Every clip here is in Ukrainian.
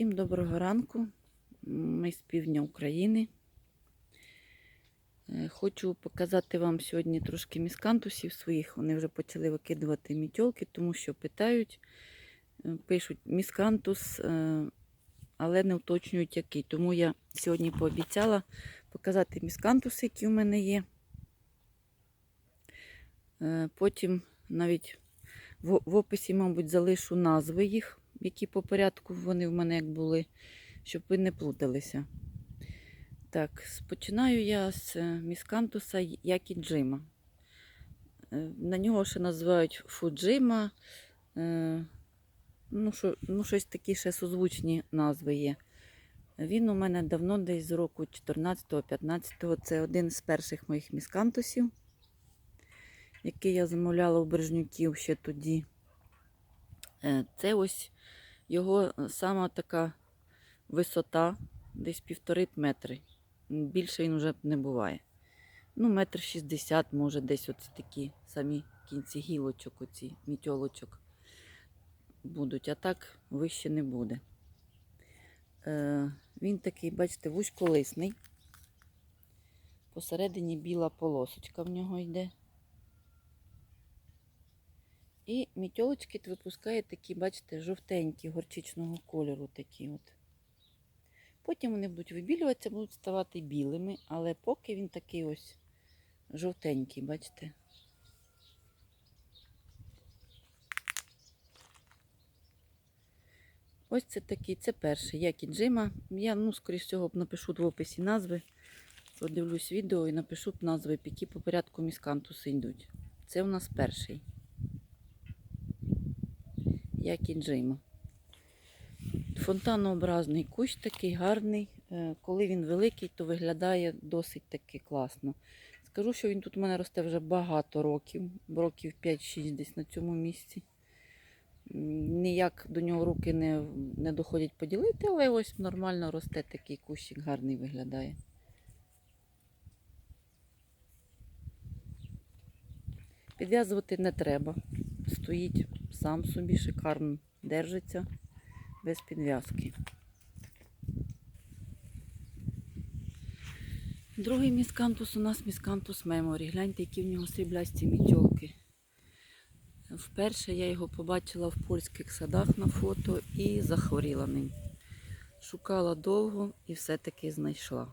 Всім доброго ранку. Ми з півдня України. Е, Хочу показати вам сьогодні трошки міскантусів своїх. Вони вже почали викидувати мітьолки, тому що питають, е, пишуть міскантус, е, але не уточнюють який. Тому я сьогодні пообіцяла показати міскантуси, які у мене є. Потім навіть в описі, мабуть, залишу назви їх, які по порядку вони в мене як були, щоб ви не плуталися. Так, починаю я з е, міскантуса Які Джима. Е, На нього ще називають Фуджима. Е, Ну, що, ну, щось такі ще созвучні назви є. Він у мене давно, десь з року 14-15. Це один з перших моїх міскантусів який я замовляла у Бережнюків ще тоді. Це ось його сама така висота, десь півтори метри. Більше він вже не буває. Ну, метр шістдесят, може, десь оці такі самі кінці гілочок, оці мітьолочок будуть, а так вище не буде. Е, Він такий, бачите, вузьколисний. Посередині біла полосочка в нього йде. І мітьолочки випускає такі, бачите, жовтенькі, горчичного кольору такі от. Потім вони будуть вибілюватися, будуть ставати білими, але поки він такий ось жовтенький, бачите. Ось це такий, це перший, як і Джима. Я, ну, скоріш всього, напишу в описі назви. Подивлюсь відео і напишу назви, які по порядку міскантуси йдуть. Це у нас перший як і Джима. Фонтанообразний кущ такий гарний. Е, Коли він великий, то виглядає досить таки класно. Скажу, що він тут у мене росте вже багато років, років 5-6 десь на цьому місці. Ніяк до нього руки не, не доходять поділити, але ось нормально росте такий кущик, гарний виглядає. Підв'язувати не треба. Стоїть сам собі шикарно держиться без підв'язки. Другий міскантус у нас міскантус Меморі. Гляньте, які в нього сріблясті мітьолки. Вперше я його побачила в польських садах на фото і захворіла ним. Шукала довго і все-таки знайшла.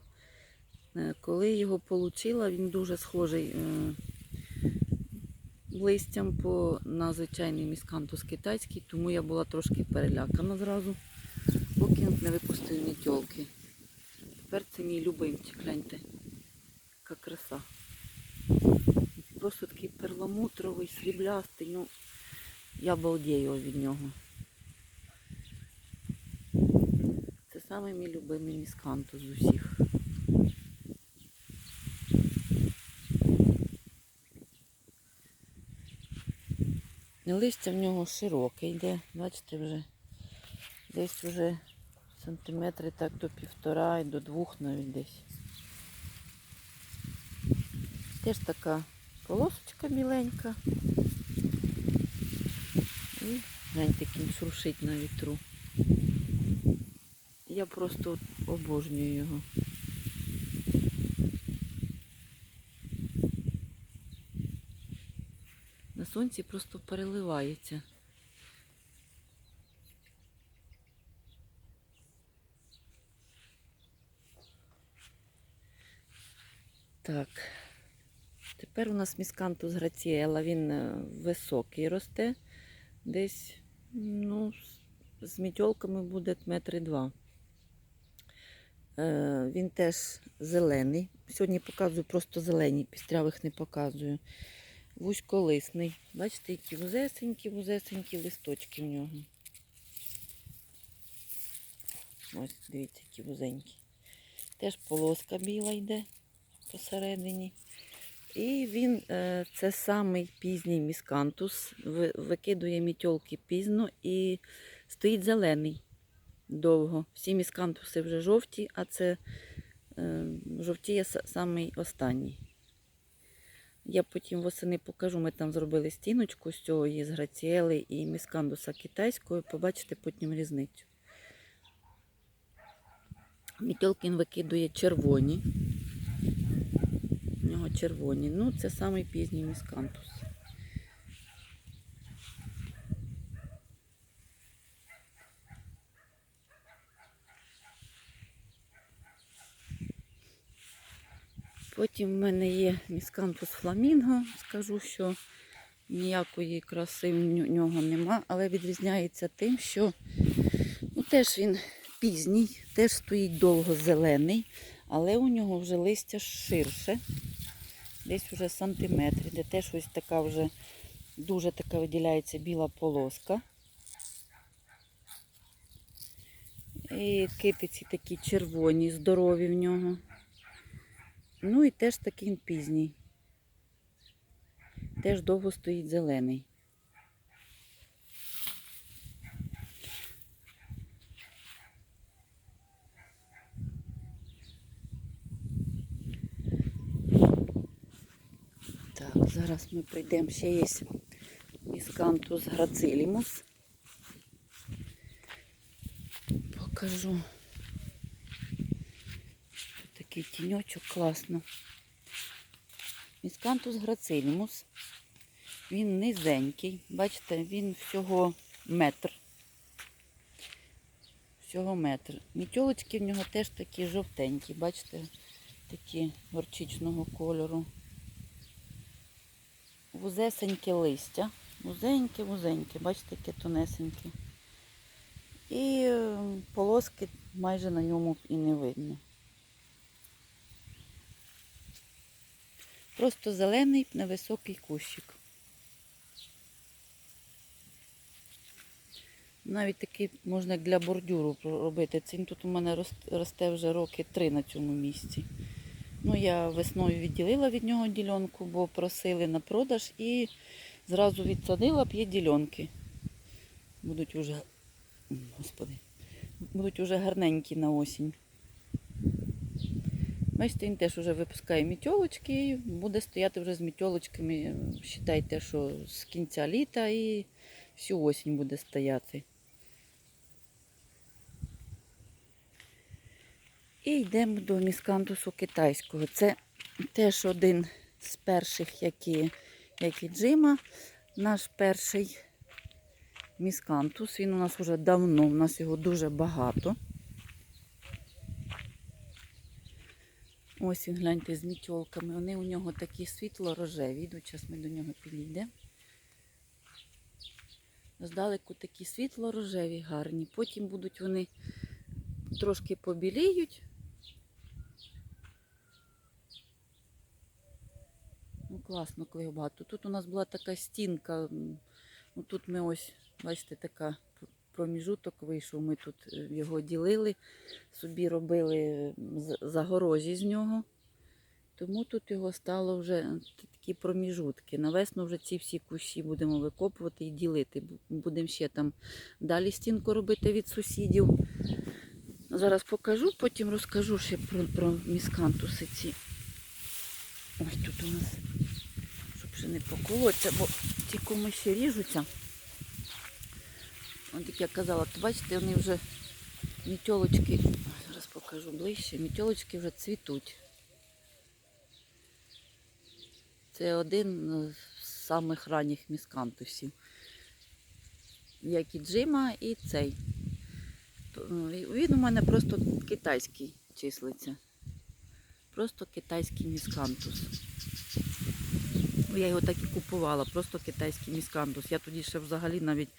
Е, Коли його отримала, він дуже схожий е, листям по на звичайний міскантус китайський, тому я була трошки перелякана зразу, поки не випустив мітьолки. Тепер це мій любимчик, гляньте, яка краса. Просто такий перламутровий, сріблястий, ну я балдію від нього. Це саме мій любимий міскантус з усіх. Листя в нього широке йде, бачите, вже десь вже сантиметри так до півтора і до двох навіть десь. Теж така полосочка біленька. І гляньте, він шуршить на вітру. Я просто обожнюю його. Сонці просто переливається. Так. Тепер у нас міскантус граціела, він е, високий росте. Десь, ну, з- мітьолками буде метри два. Е, Він теж зелений. Сьогодні показую просто зелені, пістрявих не показую вузьколисний. Бачите, які вузесенькі, вузесенькі листочки в нього. Ось, дивіться, які вузенькі. Теж полоска біла йде посередині. І він, е, це самий пізній міскантус, викидує мітьолки пізно і стоїть зелений довго. Всі міскантуси вже жовті, а це е, жовтіє самий останній. Я потім восени покажу, ми там зробили стіночку з цього із граціели і міскандуса китайською, Побачите потім різницю. Мітьолкін викидує червоні. У нього червоні. Ну, це самий пізній міскантус. Потім в мене є міскантус фламінго. Скажу, що ніякої краси в нього нема, але відрізняється тим, що ну, теж він пізній, теж стоїть довго зелений, але у нього вже листя ширше, десь вже сантиметр, де теж ось така вже дуже така виділяється біла полоска. І китиці такі червоні, здорові в нього. Ну і теж такий пізній. Теж довго стоїть зелений. Так, зараз ми прийдемо. Ще є міскантус грацилімус. Покажу. Такий тіньочок класно. Міскантус грацилімус. Він низенький. Бачите, він всього метр. Всього метр. Мітьолочки в нього теж такі жовтенькі, бачите, такі горчичного кольору. Вузесеньке листя. Вузеньке, вузеньке, бачите, яке тонесеньке. І е, полоски майже на ньому і не видно. Просто зелений невисокий кущик. Навіть такий можна для бордюру робити. Цим тут у мене росте вже роки три на цьому місці. Ну, я весною відділила від нього ділянку, бо просили на продаж і зразу відсадила п'є ділянки. Будуть уже, господи, будуть уже гарненькі на осінь. Бачите, теж вже випускає мітьолочки і буде стояти вже з мітьолочками, вважайте, що з кінця літа і всю осінь буде стояти. І йдемо до міскантусу китайського. Це теж один з перших, які, як і Джима. Наш перший міскантус. Він у нас вже давно, у нас його дуже багато. Ось він, гляньте, з мітьолками. Вони у нього такі світло-рожеві. Йдуть, зараз ми до нього підійдемо. Здалеку такі світло-рожеві, гарні. Потім будуть вони трошки побіліють. Ну, класно, коли багато. Тут у нас була така стінка. Ну, тут ми ось, бачите, така проміжуток вийшов. Ми тут е, його ділили, собі робили загорожі з нього. Тому тут його стало вже е, такі проміжутки. На весну вже ці всі кущі будемо викопувати і ділити. Будемо ще там далі стінку робити від сусідів. Зараз покажу, потім розкажу ще про, про міскантуси ці. Ось тут у нас, щоб ще не поколоться, бо ті комиші ріжуться. От як я казала, то бачите, вони вже мітьолочки, зараз покажу ближче, мітьолочки вже цвітуть. Це один з самих ранніх міскантусів. Як і Джима, і цей. Він у мене просто китайський числиться. Просто китайський міскантус. Я його так і купувала, просто китайський міскантус. Я тоді ще взагалі навіть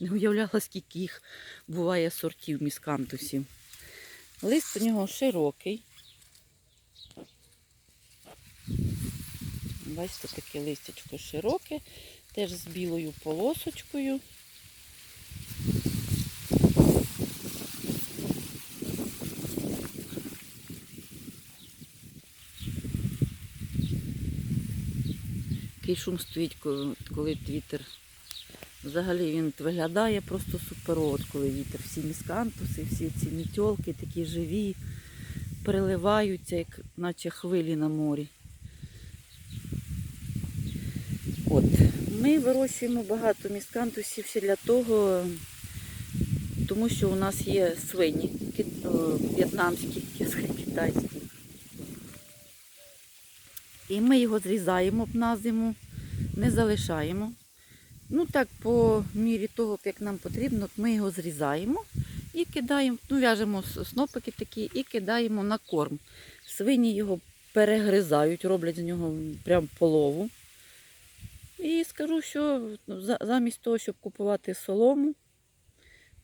не уявляла, скільки їх буває сортів міскантусів. Лист у нього широкий. Бачите, таке листячко широке, теж з білою полосочкою. Який шум стоїть, коли, вітер. Взагалі він виглядає просто суперово, от коли вітер. Всі міскантуси, всі ці мітьолки такі живі, переливаються, як наче хвилі на морі. От. Ми вирощуємо багато міскантусів ще для того, тому що у нас є свині в'єтнамські, китайські. І ми його зрізаємо на зиму, не залишаємо. Ну так, по мірі того, як нам потрібно, ми його зрізаємо і кидаємо, ну, в'яжемо снопики такі і кидаємо на корм. Свині його перегризають, роблять з нього прям полову. І скажу, що замість того, щоб купувати солому,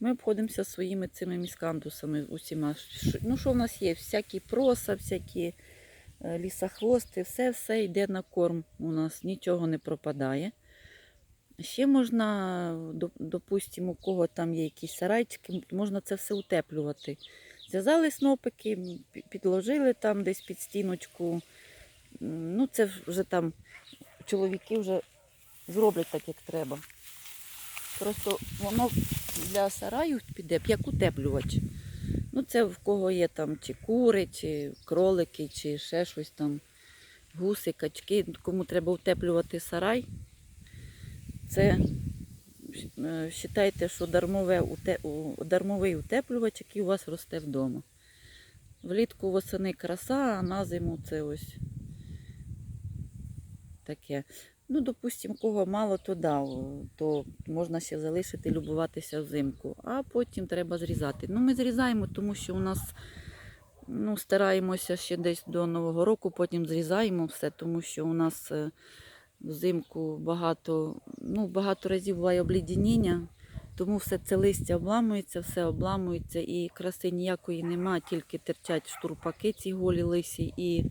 ми обходимося своїми цими міскантусами усіма. Ну, що в нас є? Всякі проса, всякі лісохвости, все все йде на корм. У нас нічого не пропадає. Ще можна, допустимо, у кого там є якісь сарайчики, можна це все утеплювати. Зв'язали снопики, підложили там десь під стіночку. Ну, це вже там чоловіки вже зроблять так, як треба. Просто воно для сараю піде як утеплювач. Ну, це в кого є там чи кури, чи кролики, чи ще щось там, гуси, качки. Кому треба утеплювати сарай, це е, вважайте, що дармове, дармовий утеплювач, який у вас росте вдома. Влітку восени краса, а на зиму це ось таке. Ну, допустимо, кого мало, то да, то можна ще залишити, любуватися взимку, а потім треба зрізати. Ну, ми зрізаємо, тому що у нас ну, стараємося ще десь до Нового року, потім зрізаємо все, тому що у нас е, взимку багато, ну, багато разів буває облідяніння, тому все це листя обламується, все обламується і краси ніякої нема, тільки терчать штурпаки ці голі лисі і.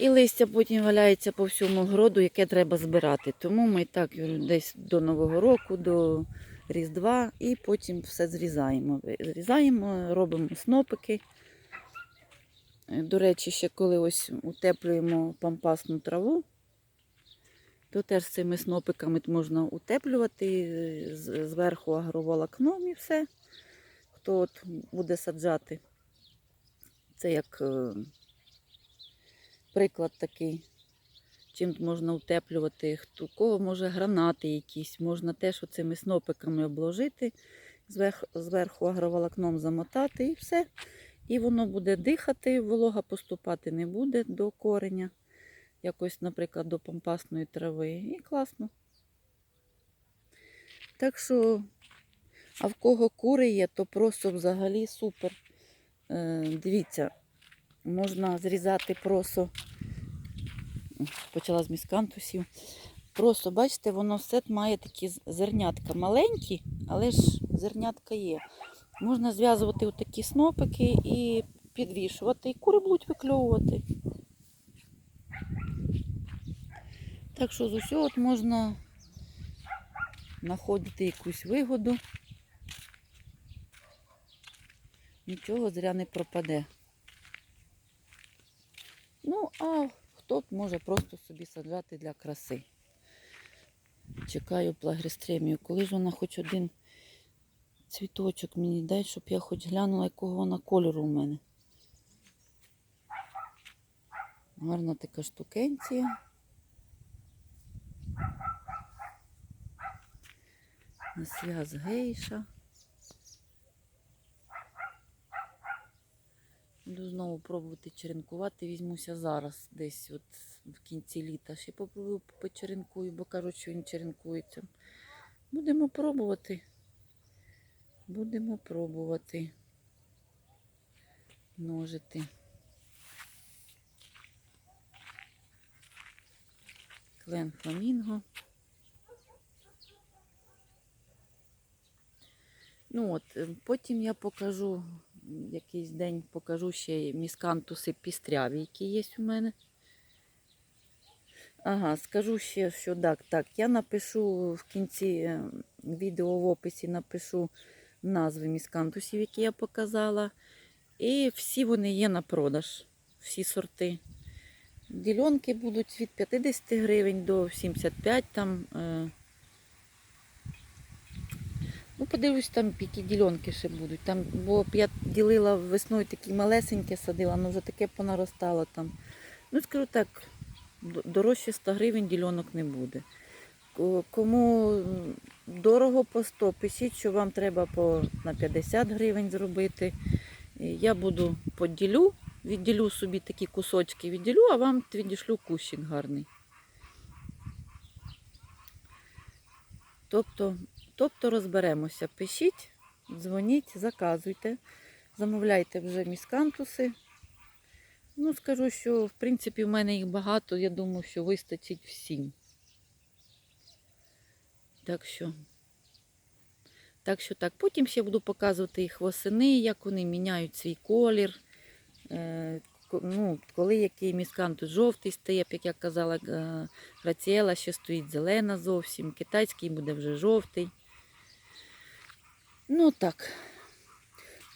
І листя потім валяється по всьому городу, яке треба збирати. Тому ми так десь до Нового року, до Різдва, і потім все зрізаємо. Зрізаємо, робимо снопики. Е, До речі, ще коли ось утеплюємо пампасну траву, то теж цими снопиками можна утеплювати е, зверху агроволокном і все. Хто от буде саджати, це як. Приклад такий, чим можна утеплювати, хто кого може гранати якісь, можна теж оцими снопиками обложити, зверху, зверху агроволокном замотати і все. І воно буде дихати, волога поступати не буде до кореня, якось, наприклад, до пампасної трави. І класно. Так що, а в кого кури є, то просто взагалі супер. Е, дивіться, можна зрізати просо. Почала з міскантусів. Просто, бачите, воно все має такі зернятка маленькі, але ж зернятка є. Можна зв'язувати такі снопики і підвішувати, і кури будуть викльовувати. Так що з усього от можна знаходити якусь вигоду. Нічого зря не пропаде. Ну, а хто може просто собі саджати для краси. Чекаю плагристремію. Коли ж вона хоч один цвіточок мені дай, щоб я хоч глянула, якого вона кольору у мене. Гарна така штукенція. На связ гейша. Буду знову пробувати черенкувати. Візьмуся зараз, десь от в кінці літа. Ще попробую почеренкую, бо кажуть, що він черенкується. Будемо пробувати. Будемо пробувати множити. Клен фламінго. Ну от, е, потім я покажу, якийсь день покажу ще міскантуси пістряві, які є у мене. Ага, скажу ще, що так, так. Я напишу в кінці е, відео в описі напишу назви міскантусів, які я показала. І всі вони є на продаж, всі сорти. Дільонки будуть від 50 гривень до 75 там. Ну, подивлюсь, там які дільонки ще будуть. Там, бо я ділила весною такі малесеньке садила, воно вже таке понаростало там. Ну, скажу так, дорожче 100 гривень дільонок не буде. Кому дорого по 100, пишіть, що вам треба по, на 50 гривень зробити. Я буду поділю, відділю собі такі кусочки, відділю, а вам відішлю кущик гарний. Тобто, тобто розберемося. Пишіть, дзвоніть, заказуйте, замовляйте вже міскантуси. Ну, скажу, що в принципі в мене їх багато, я думаю, що вистачить всім. Так що, так що так. Потім ще буду показувати їх восени, як вони міняють свій колір. Е, ну, коли який міскантус жовтий стає, як я казала, граціела ще стоїть зелена зовсім, китайський буде вже жовтий. Ну так.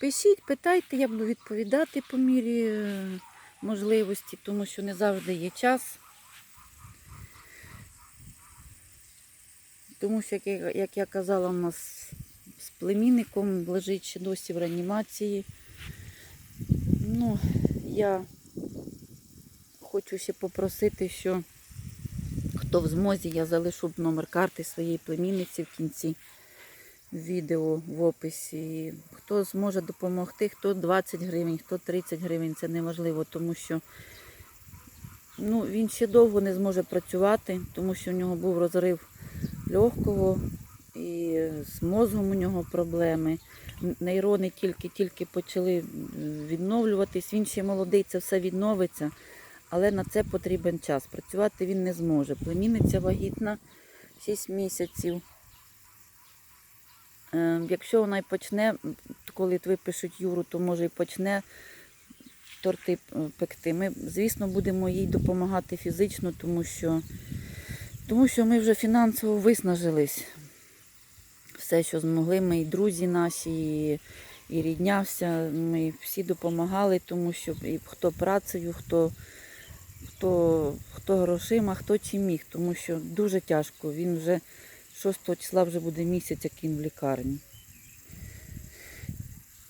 Пишіть, питайте, я буду відповідати по мірі е, можливості, тому що не завжди є час. Тому що, як я, казала, у нас з племінником лежить ще досі в реанімації. Ну, я хочу ще попросити, що хто в змозі, я залишу номер карти своєї племінниці в кінці відео в описі. Хто зможе допомогти, хто 20 гривень, хто 30 гривень, це неможливо, тому що ну, він ще довго не зможе працювати, тому що в нього був розрив легкого і з мозгом у нього проблеми. Нейрони тільки-тільки почали відновлюватись. Він ще молодий, це все відновиться, але на це потрібен час. Працювати він не зможе. Племінниця вагітна 6 місяців. Е, Якщо вона й почне, коли випишуть Юру, то може і почне торти е, пекти. Ми, звісно, будемо їй допомагати фізично, тому що, тому що ми вже фінансово виснажились. Все, що змогли, ми і друзі наші, і, і рідня вся, ми всі допомагали, тому що і хто працею, хто, хто, хто грошима, хто чим міг, тому що дуже тяжко. Він вже 6 числа вже буде місяць, як він в лікарні.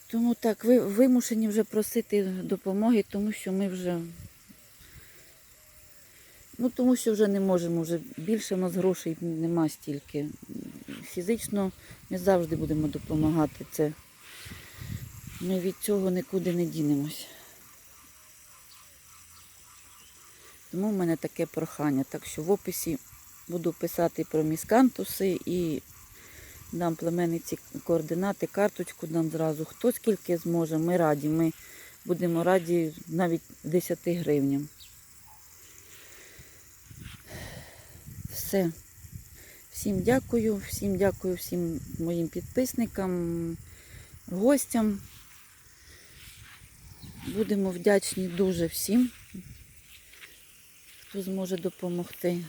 Тому так, ви вимушені вже просити допомоги, тому що ми вже. Ну, тому що вже не можемо, вже більше в нас грошей нема стільки. Фізично ми завжди будемо допомагати. Це ми від цього нікуди не дінемось. Тому в мене таке прохання. Так що в описі буду писати про міскантуси і дам племениці координати, карточку дам зразу. Хто скільки зможе, ми раді. Ми будемо раді навіть 10 гривням. Все. Всім дякую, всім дякую всім моїм підписникам, гостям. Будемо вдячні дуже всім, хто зможе допомогти.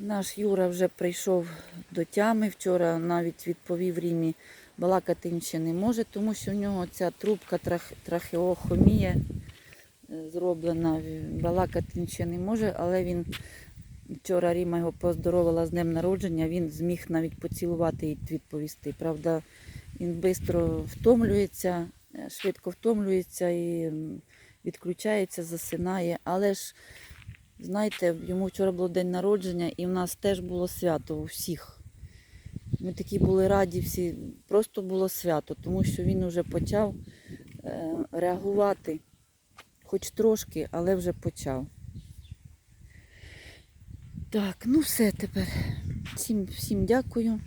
Наш Юра вже прийшов до тями. Вчора навіть відповів Рімі, балакати він ще не може, тому що в нього ця трубка трах, трахеохомія е, зроблена. Балакати він ще не може, але він вчора Ріма його поздоровила з днем народження, він зміг навіть поцілувати і відповісти. Правда, він швидко втомлюється, е, швидко втомлюється і відключається, засинає. Але ж, знаєте, йому вчора було день народження, і в нас теж було свято у всіх. Ми такі були раді всі, просто було свято, тому що він вже почав е, реагувати, хоч трошки, але вже почав. Так, ну все тепер. Всім, всім дякую.